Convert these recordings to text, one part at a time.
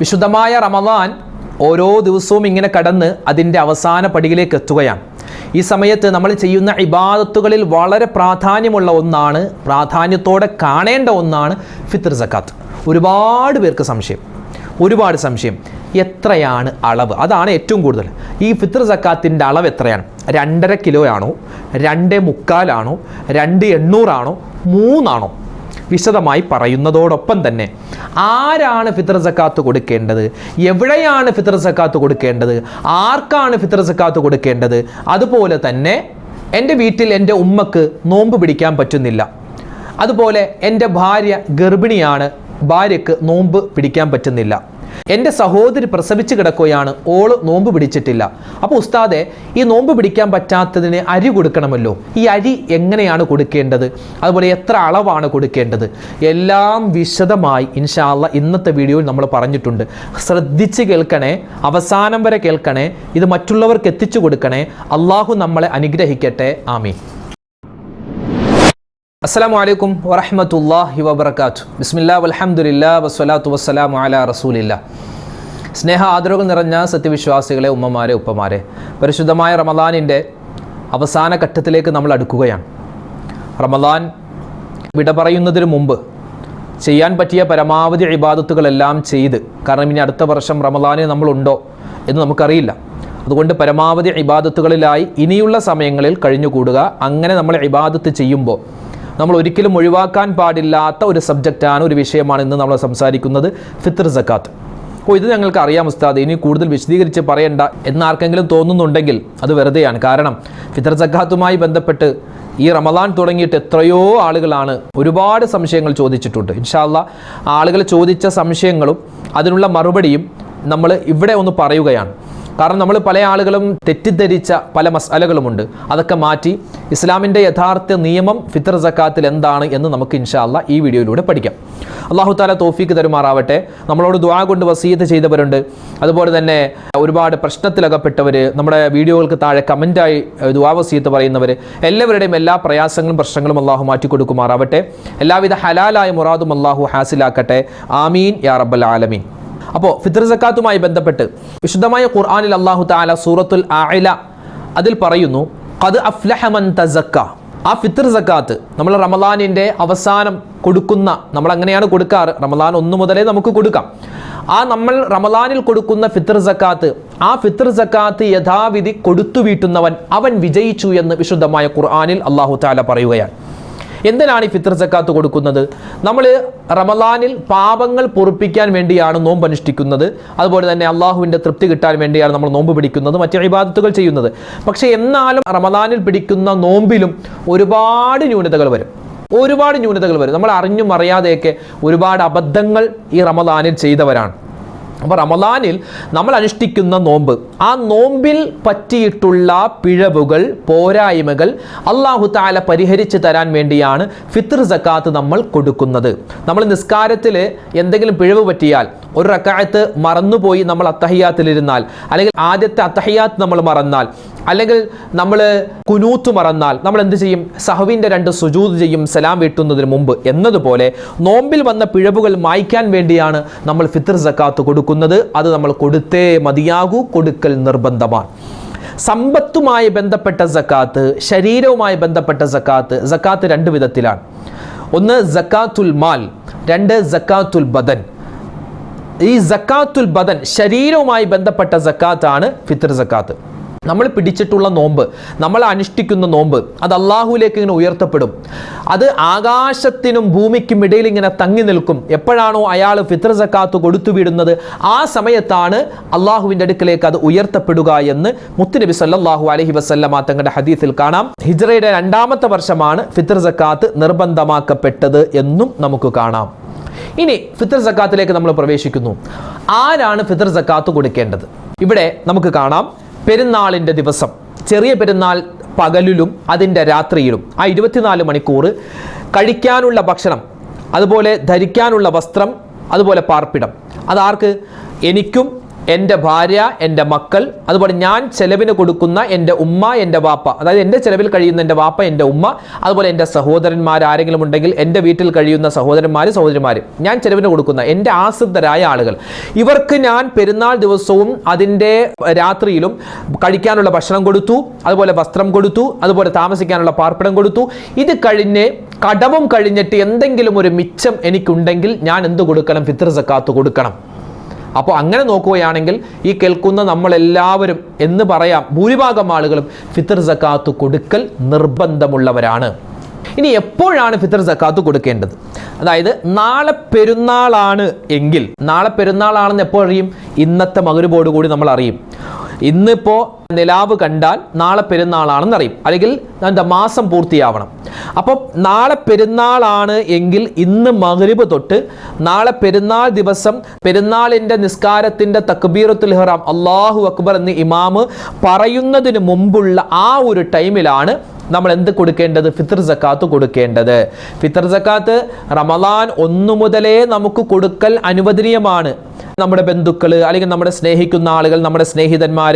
വിശുദ്ധമായ റമദാൻ ഓരോ ദിവസവും ഇങ്ങനെ കടന്ന് അതിന്റെ അവസാന പടിയിലേക്ക് എത്തുകയാണ്. ഈ സമയത്ത് നമ്മൾ ചെയ്യുന്ന ഇബാദത്തുകളിൽ വളരെ പ്രാധാന്യമുള്ള ഒന്നാണ് പ്രാധാന്യത്തോടെ കാണേണ്ട ഒന്നാണ് ഫിത്തർ സക്കാത്ത്. ഒരുപാട് പേർക്ക് സംശയം. ഒരുപാട് സംശയം. എത്രയാണ് അളവ്? അതാണ് ഏറ്റവും കൂടുതൽ. ഈ ഫിത്തർ സക്കാത്തിന്റെ അളവ് എത്രയാണ്? രണ്ടര കിലോ ആണോ രണ്ട് മുക്കാലാണോ? രണ്ട് എണ്ണൂറാണോ? മൂന്നാണോ? വിശദമായി പറയുന്നതോടൊപ്പം തന്നെ ആരാണ് ഫിത്തർ സക്കാത്ത് കൊടുക്കേണ്ടത്? എവിടെയാണ് ഫിത്തർ സക്കാത്ത് കൊടുക്കേണ്ടത്? ആർക്കാണ് ഫിത്തർ സക്കാത്ത് കൊടുക്കേണ്ടത്? അതുപോലെ തന്നെ എന്റെ വീട്ടിൽ എന്റെ ഉമ്മക്ക് നോമ്പ് പിടിക്കാൻ പറ്റുന്നില്ല. അതുപോലെ എന്റെ ഭാര്യ ഗർഭിണിയാണ് ഭാര്യക്ക് നോമ്പ് പിടിക്കാൻ പറ്റുന്നില്ല. എന്റെ സഹോദരി പ്രസവിച്ച് കിടക്കുകയാണ്. ഓൾ നോമ്പ് പിടിച്ചിട്ടില്ല. അപ്പോൾ ഉസ്താദെ ഈ നോമ്പ് പിടിക്കാൻ പറ്റാത്തതിന് അരി കൊടുക്കണമല്ലോ. ഈ അരി എങ്ങനെയാണ് കൊടുക്കേണ്ടത്? അതുപോലെ എത്ര അളവാണ് കൊടുക്കേണ്ടത്? എല്ലാം വിശദമായി ഇൻഷാല്ല ഇന്നത്തെ വീഡിയോയിൽ നമ്മൾ പറഞ്ഞിട്ടുണ്ട്. ശ്രദ്ധിച്ച് കേൾക്കണേ അവസാനം വരെ കേൾക്കണേ ഇത് മറ്റുള്ളവർക്ക് എത്തിച്ചു കൊടുക്കണേ. അള്ളാഹു നമ്മളെ അനുഗ്രഹിക്കട്ടെ. ആമീൻ. അസ്സലാമു അലൈക്കും വറഹമത്തല്ലാഹി വബർക്കാത്തു ബിസ്മില്ലാ വൽഹംദുലില്ലാ വസ്സലാത്തു വസ്സലാമു അല റസൂലില്ല സ്നേഹ ആദരവുകൾ നിറഞ്ഞ സത്യവിശ്വാസികളെ ഉമ്മമാരെ ഉപ്പമാരെ പരിശുദ്ധമായ റമദാനിന്റെ അവസാന ഘട്ടത്തിലേക്ക് നമ്മൾ അടുക്കുകയാണ്. റമദാൻ വിട പറയുന്നതിന് മുമ്പ് ചെയ്യാൻ പറ്റിയ പരമാവധി ഇബാദത്തുകളെല്ലാം ചെയ്ത് കാരണം ഇനി അടുത്ത വർഷം റമദാനിൽ നമ്മളുണ്ടോ എന്ന് നമുക്കറിയില്ല. അതുകൊണ്ട് പരമാവധി ഇബാദത്തുകളിലായി ഇനിയുള്ള സമയങ്ങളിൽ കഴിഞ്ഞുകൂടുക. അങ്ങനെ നമ്മൾ ഇബാദത്ത് ചെയ്യുമ്പോൾ നമ്മൾ ഒരിക്കലും ഒഴിവാക്കാൻ പാടില്ലാത്ത ഒരു സബ്ജക്റ്റാണ് ഒരു വിഷയമാണ് ഇന്ന് നമ്മൾ സംസാരിക്കുന്നത് ഫിത്തർ സക്കാത്ത്. അപ്പോൾ ഇത് ഞങ്ങൾക്ക് അറിയാം ഉസ്താദ്. ഇനി കൂടുതൽ വിശദീകരിച്ച് പറയണ്ട എന്നാർക്കെങ്കിലും തോന്നുന്നുണ്ടെങ്കിൽ അത് വെറുതെയാണ്. കാരണം ഫിത്തർ സക്കാത്തുമായി ബന്ധപ്പെട്ട് ഈ റമദാൻ തുടങ്ങിയിട്ട് എത്രയോ ആളുകളാണ് ഒരുപാട് സംശയങ്ങൾ ചോദിച്ചിട്ടുണ്ട്. ഇൻഷാല്ല ആളുകൾ ചോദിച്ച സംശയങ്ങളും അതിനുള്ള മറുപടിയും നമ്മൾ ഇവിടെ ഒന്ന് പറയുകയാണ്. കാരണം നമ്മൾ പല ആളുകളും തെറ്റിദ്ധരിച്ച പല മസാലകളുമുണ്ട് അതൊക്കെ മാറ്റി ഇസ്ലാമിന്റെ യഥാർത്ഥ നിയമം ഫിത്തർ സക്കാത്തിൽ എന്താണ് എന്ന് നമുക്ക് ഇൻഷാല്ല ഈ വീഡിയോയിലൂടെ പഠിക്കാം. അള്ളാഹു താല തോഫീക്ക് തരുമാറാവട്ടെ. നമ്മളോട് ദ്വാ കൊണ്ട് വസീയത്ത് ചെയ്തവരുണ്ട്. അതുപോലെ തന്നെ ഒരുപാട് പ്രശ്നത്തിലകപ്പെട്ടവർ നമ്മുടെ വീഡിയോകൾക്ക് താഴെ കമന്റായി ദ്വാ വസീത്ത് പറയുന്നവർ എല്ലാവരുടെയും എല്ലാ പ്രയാസങ്ങളും പ്രശ്നങ്ങളും അള്ളാഹു മാറ്റി കൊടുക്കുമാറാവട്ടെ. എല്ലാവിധ ഹലാലായ മുറാദും അള്ളാഹു ഹാസിലാക്കട്ടെ. ആമീൻ യാ റബ്ബൽ ആലമീൻ. അപ്പോൾ ഫിത്തർ സക്കാത്തുമായി ബന്ധപ്പെട്ട് വിശുദ്ധമായ ഖുർആാനിൽ അള്ളാഹു താല സൂറത്തുൽ ആയില അതിൽ പറയുന്നു അത് അഫ്ലഹമൻ തസക്ക. ആ ഫിത്തർ സക്കാത്ത് നമ്മൾ റമദാനിന്റെ അവസാനം കൊടുക്കുന്ന നമ്മൾ അങ്ങനെയാണ് കൊടുക്കാറ്. റമദാൻ ഒന്ന് മുതലേ നമുക്ക് കൊടുക്കാം. ആ നമ്മൾ റമദാനിൽ കൊടുക്കുന്ന ഫിത്തർ സക്കാത്ത് ആ ഫിത്തർ സക്കാത്ത് യഥാവിധി കൊടുത്തു വീട്ടുന്നവൻ അവൻ വിജയിച്ചു എന്ന് വിശുദ്ധമായ ഖുർആാനിൽ അള്ളാഹു താല പറയുകയാണ്. എന്തിനാണ് ഈ ഫിത്തർ സക്കാത്ത് കൊടുക്കുന്നത്? നമ്മൾ റമദാനിൽ പാപങ്ങൾ പൊറുപ്പിക്കാൻ വേണ്ടിയാണ് നോമ്പ് അനുഷ്ഠിക്കുന്നത്. അതുപോലെ തന്നെ അള്ളാഹുവിന്റെ തൃപ്തി കിട്ടാൻ വേണ്ടിയാണ് നമ്മൾ നോമ്പ് പിടിക്കുന്നത് മറ്റു ഇബാദത്തുകൾ ചെയ്യുന്നത്. പക്ഷേ എന്നാലും റമദാനിൽ പിടിക്കുന്ന നോമ്പിലും ഒരുപാട് ന്യൂനതകൾ വരും. ഒരുപാട് ന്യൂനതകൾ വരും. നമ്മൾ അറിഞ്ഞും അറിയാതെയൊക്കെ ഒരുപാട് അബദ്ധങ്ങൾ ഈ റമദാനിൽ ചെയ്തവരാണ്. അപ്പോൾ റമദാനിൽ നമ്മൾ അനുഷ്ഠിക്കുന്ന നോമ്പ്. ആ നോമ്പിൽ പറ്റിയിട്ടുള്ള പിഴവുകൾ പോരായ്മകൾ അള്ളാഹു താല പരിഹരിച്ച് തരാൻ വേണ്ടിയാണ് ഫിത്തർ സക്കാത്ത് നമ്മൾ കൊടുക്കുന്നത്. നമ്മൾ നിസ്കാരത്തിൽ എന്തെങ്കിലും പിഴവ് പറ്റിയാൽ ഒരു റക്കായത്ത് മറന്നുപോയി നമ്മൾ അത്തഹയ്യാത്തിലിരുന്നാൽ അല്ലെങ്കിൽ ആദ്യത്തെ അത്തഹയ്യാത്ത് നമ്മൾ മറന്നാൽ അല്ലെങ്കിൽ നമ്മൾ കുനൂത്ത് മറന്നാൽ നമ്മൾ എന്ത് ചെയ്യും? സഹവിന്റെ രണ്ട് സുജൂത് ചെയ്യും സലാം വീട്ടുന്നതിന് മുമ്പ്. എന്നതുപോലെ നോമ്പിൽ വന്ന പിഴവുകൾ മായ്ക്കാൻ വേണ്ടിയാണ് നമ്മൾ ഫിത്തർ സക്കാത്ത് കൊടുക്കുന്നത്. അത് നമ്മൾ കൊടുത്തേ മതിയാകൂ കൊടുക്കൽ നിർബന്ധമാണ്. സമ്പത്തുമായി ബന്ധപ്പെട്ട സക്കാത്ത് ശരീരവുമായി ബന്ധപ്പെട്ട സക്കാത്ത് സക്കാത്ത് രണ്ട് വിധത്തിലാണ്. ഒന്ന് സക്കാത്തുൽ മാൽ രണ്ട് സക്കാത്തുൽ ബദൻ. ഈ സക്കാത്തുൽ ബദൻ ശരീരവുമായി ബന്ധപ്പെട്ട സക്കാത്താണ് ഫിത്തർ സക്കാത്ത്. നമ്മൾ പിടിച്ചിട്ടുള്ള നോമ്പ് നമ്മൾ അനുഷ്ഠിക്കുന്ന നോമ്പ് അത് അള്ളാഹുലേക്ക് ഇങ്ങനെ ഉയർത്തപ്പെടും. അത് ആകാശത്തിനും ഭൂമിക്കും ഇടയിൽ ഇങ്ങനെ തങ്ങി നിൽക്കും. എപ്പോഴാണോ അയാൾ ഫിത്ര സക്കാത്ത് കൊടുത്തു വിടുന്നത് ആ സമയത്താണ് അള്ളാഹുവിന്റെ അടുക്കലേക്ക് അത് ഉയർത്തപ്പെടുക എന്ന് മുത്തുനബി സല്ലാഹു അലഹി വസ്ല്ലമ തങ്ങളുടെ ഹദീസിൽ കാണാം. ഹിജ്റയുടെ രണ്ടാമത്തെ വർഷമാണ് ഫിത്ര സക്കാത്ത് നിർബന്ധമാക്കപ്പെട്ടത് എന്നും നമുക്ക് കാണാം. ഇനി ഫിത്തർ സക്കാത്തിലേക്ക് നമ്മൾ പ്രവേശിക്കുന്നു. ആരാണ് ഫിത്തർ സക്കാത്ത് കൊടുക്കേണ്ടത്? ഇവിടെ നമുക്ക് കാണാം. പെരുന്നാളിന്റെ ദിവസം. ചെറിയ പെരുന്നാൾ പകലിലും അതിന്റെ രാത്രിയിലും. ആ ഇരുപത്തിനാല് മണിക്കൂർ കഴിക്കാനുള്ള ഭക്ഷണം അതുപോലെ ധരിക്കാനുള്ള വസ്ത്രം അതുപോലെ പാർപ്പിടം. അതാർക്ക്? എനിക്കും എന്റെ ഭാര്യ എന്റെ മക്കൾ അതുപോലെ ഞാൻ ചെലവിന് കൊടുക്കുന്ന എന്റെ ഉമ്മ എന്റെ വാപ്പ. അതായത് എന്റെ ചെലവിൽ കഴിയുന്ന എന്റെ വാപ്പ എന്റെ ഉമ്മ അതുപോലെ എന്റെ സഹോദരന്മാർ ആരെങ്കിലും ഉണ്ടെങ്കിൽ എന്റെ വീട്ടിൽ കഴിയുന്ന സഹോദരന്മാർ സഹോദരിമാർ ഞാൻ ചെലവിന് കൊടുക്കുന്ന എന്റെ ആശ്രിതരായ ആളുകൾ. ഇവർക്ക് ഞാൻ പെരുന്നാൾ ദിവസവും അതിന്റെ രാത്രിയിലും കഴിക്കാനുള്ള ഭക്ഷണം കൊടുത്തു അതുപോലെ വസ്ത്രം കൊടുത്തു അതുപോലെ താമസിക്കാനുള്ള പാർപ്പിടം കൊടുത്തു. ഇത് കഴിഞ്ഞ് കടവും കഴിഞ്ഞിട്ട് എന്തെങ്കിലും ഒരു മിച്ചം എനിക്കുണ്ടെങ്കിൽ ഞാൻ എന്ത് കൊടുക്കണം? ഫിത്ർ സക്കാത്ത് കൊടുക്കണം. അപ്പോൾ അങ്ങനെ നോക്കുകയാണെങ്കിൽ ഈ കേൾക്കുന്ന നമ്മളെല്ലാവരും എന്ന് പറയാം ഭൂരിഭാഗം ആളുകളും ഫിത്തർ സക്കാത്ത് കൊടുക്കൽ നിർബന്ധമുള്ളവരാണ്. ഇനി എപ്പോഴാണ് ഫിത്തർ സക്കാത്ത് കൊടുക്കേണ്ടത്? അതായത് നാളെ പെരുന്നാളാണ് എങ്കിൽ നാളെ പെരുന്നാളാണെന്ന് എപ്പോൾ അറിയും ഇന്നത്തെ മകരുബോട് കൂടി നമ്മൾ അറിയും ഇന്നിപ്പോൾ നിലാവ് കണ്ടാൽ നാളെ പെരുന്നാളാണെന്ന് അറിയും. അല്ലെങ്കിൽ എന്താ മാസം പൂർത്തിയാവണം. അപ്പോൾ നാളെ പെരുന്നാളാണ് എങ്കിൽ ഇന്ന് മഗ്രിബ് തൊട്ട് നാളെ പെരുന്നാൾ ദിവസം പെരുന്നാളിന്റെ നിസ്കാരത്തിന്റെ തക്ബീറത്തുൽ ഹറാം അള്ളാഹു അക്ബർ എന്ന് ഇമാമ് പറയുന്നതിന് മുമ്പുള്ള ആ ഒരു ടൈമിലാണ് നമ്മൾ എന്ത് കൊടുക്കേണ്ടത്? ഫിത്തർ സക്കാത്ത് കൊടുക്കേണ്ടത്. ഫിത്തർ സക്കാത്ത് റമലാൻ ഒന്നു മുതലേ നമുക്ക് കൊടുക്കൽ അനുവദനീയമാണ്. നമ്മുടെ ബന്ധുക്കൾ അല്ലെങ്കിൽ നമ്മുടെ സ്നേഹിക്കുന്ന ആളുകൾ നമ്മുടെ സ്നേഹിതന്മാർ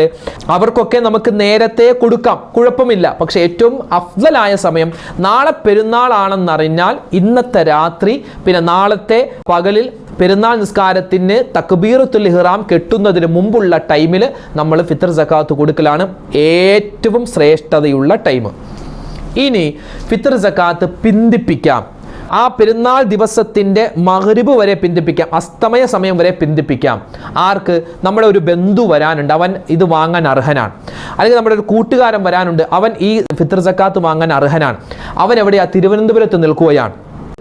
അവർക്കൊക്കെ നമുക്ക് നേരത്തെ കൊടുക്കാം. കുഴപ്പമില്ല. പക്ഷേ ഏറ്റവും അഫ്ലലായ സമയം നാളെ പെരുന്നാളാണെന്നറിഞ്ഞാൽ ഇന്നത്തെ രാത്രി പിന്നെ നാളത്തെ പകലിൽ പെരുന്നാൾ നിസ്കാരത്തിന് തക്ബീറത്തുൽ ഇഹ്റാം കെട്ടുന്നതിന് മുമ്പുള്ള ടൈമിൽ നമ്മൾ ഫിത്തർ സക്കാത്ത് കൊടുക്കലാണ് ഏറ്റവും ശ്രേഷ്ഠതയുള്ള ടൈം. ഇനി ഫിത്തർ സക്കാത്ത് പിന്തിപ്പിക്കാം. ആ പെരുന്നാൾ ദിവസത്തിന്റെ മഗ്രിബ് വരെ പിന്തിപ്പിക്കാം. അസ്തമയ സമയം വരെ പിന്തിപ്പിക്കാം. ആർക്ക്? നമ്മുടെ ഒരു ബന്ധു വരാനുണ്ട്. അവൻ ഇത് വാങ്ങാൻ അർഹനാണ്. അല്ലെങ്കിൽ നമ്മുടെ ഒരു കൂട്ടുകാരൻ വരാനുണ്ട്. അവൻ ഈ ഫിത്തർ സക്കാത്ത് വാങ്ങാൻ അർഹനാണ്. അവൻ എവിടെയാ? തിരുവനന്തപുരത്ത് നിൽക്കുകയാണ്.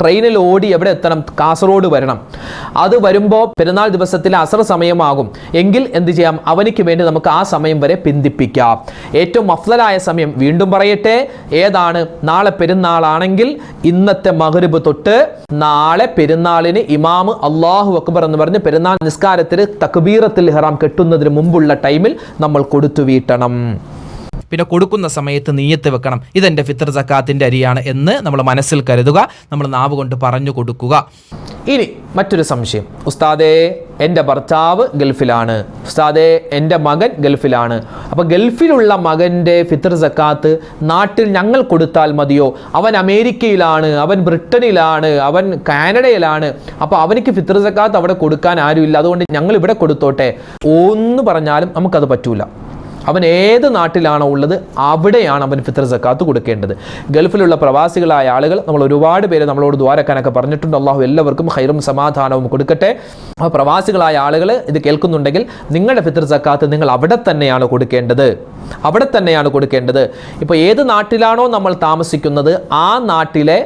ട്രെയിനിൽ ഓടി എവിടെ എത്തണം? കാസർഗോഡ് വരണം. അത് വരുമ്പോൾ പെരുന്നാൾ ദിവസത്തിൽ അസർ സമയമാകും. എങ്കിൽ എന്ത് ചെയ്യാം? അവനിക്ക് വേണ്ടി നമുക്ക് ആ സമയം വരെ പിന്തിപ്പിക്കാം. ഏറ്റവും അഫ്സലായ സമയം വീണ്ടും പറയട്ടെ. ഏതാണ്? നാളെ പെരുന്നാളാണെങ്കിൽ ഇന്നത്തെ മഗ്രിബ് തൊട്ട് നാളെ പെരുന്നാളിന് ഇമാമ് അള്ളാഹു അക്ബർ എന്ന് പറഞ്ഞ് പെരുന്നാൾ നിസ്കാരത്തിൽ തക്ബീറത്തിൽ ഹറാം കെട്ടുന്നതിന് മുമ്പുള്ള ടൈമിൽ നമ്മൾ കൊടുത്തു വീട്ടണം. പിന്നെ കൊടുക്കുന്ന സമയത്ത് നീയത്ത് വെക്കണം. ഇതെന്റെ ഫിത്തർ സക്കാത്തിന്റെ അരിയാണ് എന്ന് നമ്മൾ മനസ്സിൽ കരുതുക. നമ്മൾ നാവ് കൊണ്ട് പറഞ്ഞു കൊടുക്കുക. ഇനി മറ്റൊരു സംശയം. ഉസ്താദേ എന്റെ ഭർത്താവ് ഗൾഫിലാണ്. ഉസ്താദേ എന്റെ മകൻ ഗൾഫിലാണ്. അപ്പോൾ ഗൾഫിലുള്ള മകന്റെ ഫിത്തർ സക്കാത്ത് നാട്ടിൽ ഞങ്ങൾ കൊടുത്താൽ മതിയോ? അവൻ അമേരിക്കയിലാണ് അവൻ ബ്രിട്ടനിലാണ് അവൻ കാനഡയിലാണ്. അപ്പോൾ അവനിക്ക് ഫിത്തർ സക്കാത്ത് അവിടെ കൊടുക്കാൻ ആരുമില്ല. അതുകൊണ്ട് ഞങ്ങൾ ഇവിടെ കൊടുത്തോട്ടെ? ഒന്ന് പറഞ്ഞാലും നമുക്കത് പറ്റൂല. അവൻ ഏത് നാട്ടിലാണോ ഉള്ളത് അവിടെയാണ് അവൻ ഫിത്തർ സക്കാത്ത് കൊടുക്കേണ്ടത്. ഗൾഫിലുള്ള പ്രവാസികളായ ആളുകൾ നമ്മൾ ഒരുപാട് പേര് നമ്മളോട് ദ്വാരക്കാനൊക്കെ പറഞ്ഞിട്ടുണ്ട്. അള്ളാഹു എല്ലാവർക്കും ഹൈറും സമാധാനവും കൊടുക്കട്ടെ. അപ്പോൾ പ്രവാസികളായ ആളുകൾ ഇത് കേൾക്കുന്നുണ്ടെങ്കിൽ നിങ്ങളുടെ ഫിത്തർ സക്കാത്ത് നിങ്ങൾ അവിടെ തന്നെയാണ് കൊടുക്കേണ്ടത്. അവിടെ തന്നെയാണ് കൊടുക്കേണ്ടത്. ഇപ്പോൾ ഏത് നാട്ടിലാണോ നമ്മൾ താമസിക്കുന്നത് ആ നാട്ടിലെ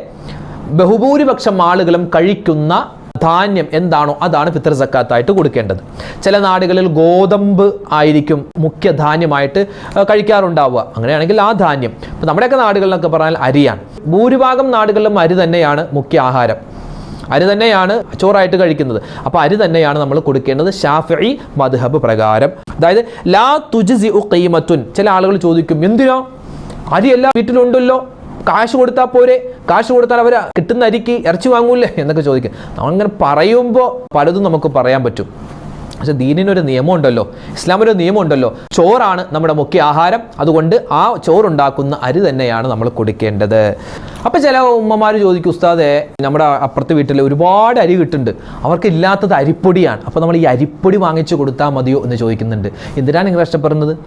ബഹുഭൂരിപക്ഷം ആളുകളും കഴിക്കുന്ന ധാന്യം എന്താണോ അതാണ് ഫിത്തർ സക്കാത്തായിട്ട് കൊടുക്കേണ്ടത്. ചില നാടുകളിൽ ഗോതമ്പ് ആയിരിക്കും മുഖ്യ ധാന്യമായിട്ട് കഴിക്കാറുണ്ടാവുക. അങ്ങനെയാണെങ്കിൽ ആ ധാന്യം. ഇപ്പം നമ്മുടെയൊക്കെ നാടുകളിലൊക്കെ പറഞ്ഞാൽ അരിയാണ്. ഭൂരിഭാഗം നാടുകളിലും അരി തന്നെയാണ് മുഖ്യ ആഹാരം. അരി തന്നെയാണ് ചോറായിട്ട് കഴിക്കുന്നത്. അപ്പോൾ അരി തന്നെയാണ് നമ്മൾ കൊടുക്കേണ്ടത് ഷാഫി മദ്ഹബ് പ്രകാരം. അതായത് ലാ തുജ്സി ഖീമത്തുൻ. ചില ആളുകൾ ചോദിക്കും എന്തിനോ? അരി എല്ലാ വീട്ടിലുണ്ടല്ലോ കാശ് കൊടുത്താൽ പോരെ? കാശ് കൊടുത്താൽ അവർ കിട്ടുന്ന അരിക്ക് ഇറച്ചി വാങ്ങൂലേ എന്നൊക്കെ ചോദിക്കും. അങ്ങനെ പറയുമ്പോൾ പലതും നമുക്ക് പറയാൻ പറ്റും. പക്ഷെ ദീനിനൊരു നിയമമുണ്ടല്ലോ. ഇസ്ലാമിനൊരു നിയമമുണ്ടല്ലോ. ചോറാണ് നമ്മുടെ മുഖ്യ ആഹാരം. അതുകൊണ്ട് ആ ചോറുണ്ടാക്കുന്ന അരി തന്നെയാണ് നമ്മൾ കൊടുക്കേണ്ടത്. അപ്പോൾ ചില ഉമ്മമാർ ചോദിക്കും ഉസ്താദെ നമ്മുടെ അപ്പുറത്തെ വീട്ടിൽ ഒരുപാട് അരി കിട്ടുന്നുണ്ട്. അവർക്ക് ഇല്ലാത്തത് അരിപ്പൊടിയാണ്. അപ്പോൾ നമ്മൾ ഈ അരിപ്പൊടി വാങ്ങിച്ചു കൊടുത്താൽ മതിയോ? എന്ന് ചോദിക്കുന്നുണ്ട്. എന്തിനാണ് നിങ്ങൾ കഷ്ടപ്പെടുന്നത്?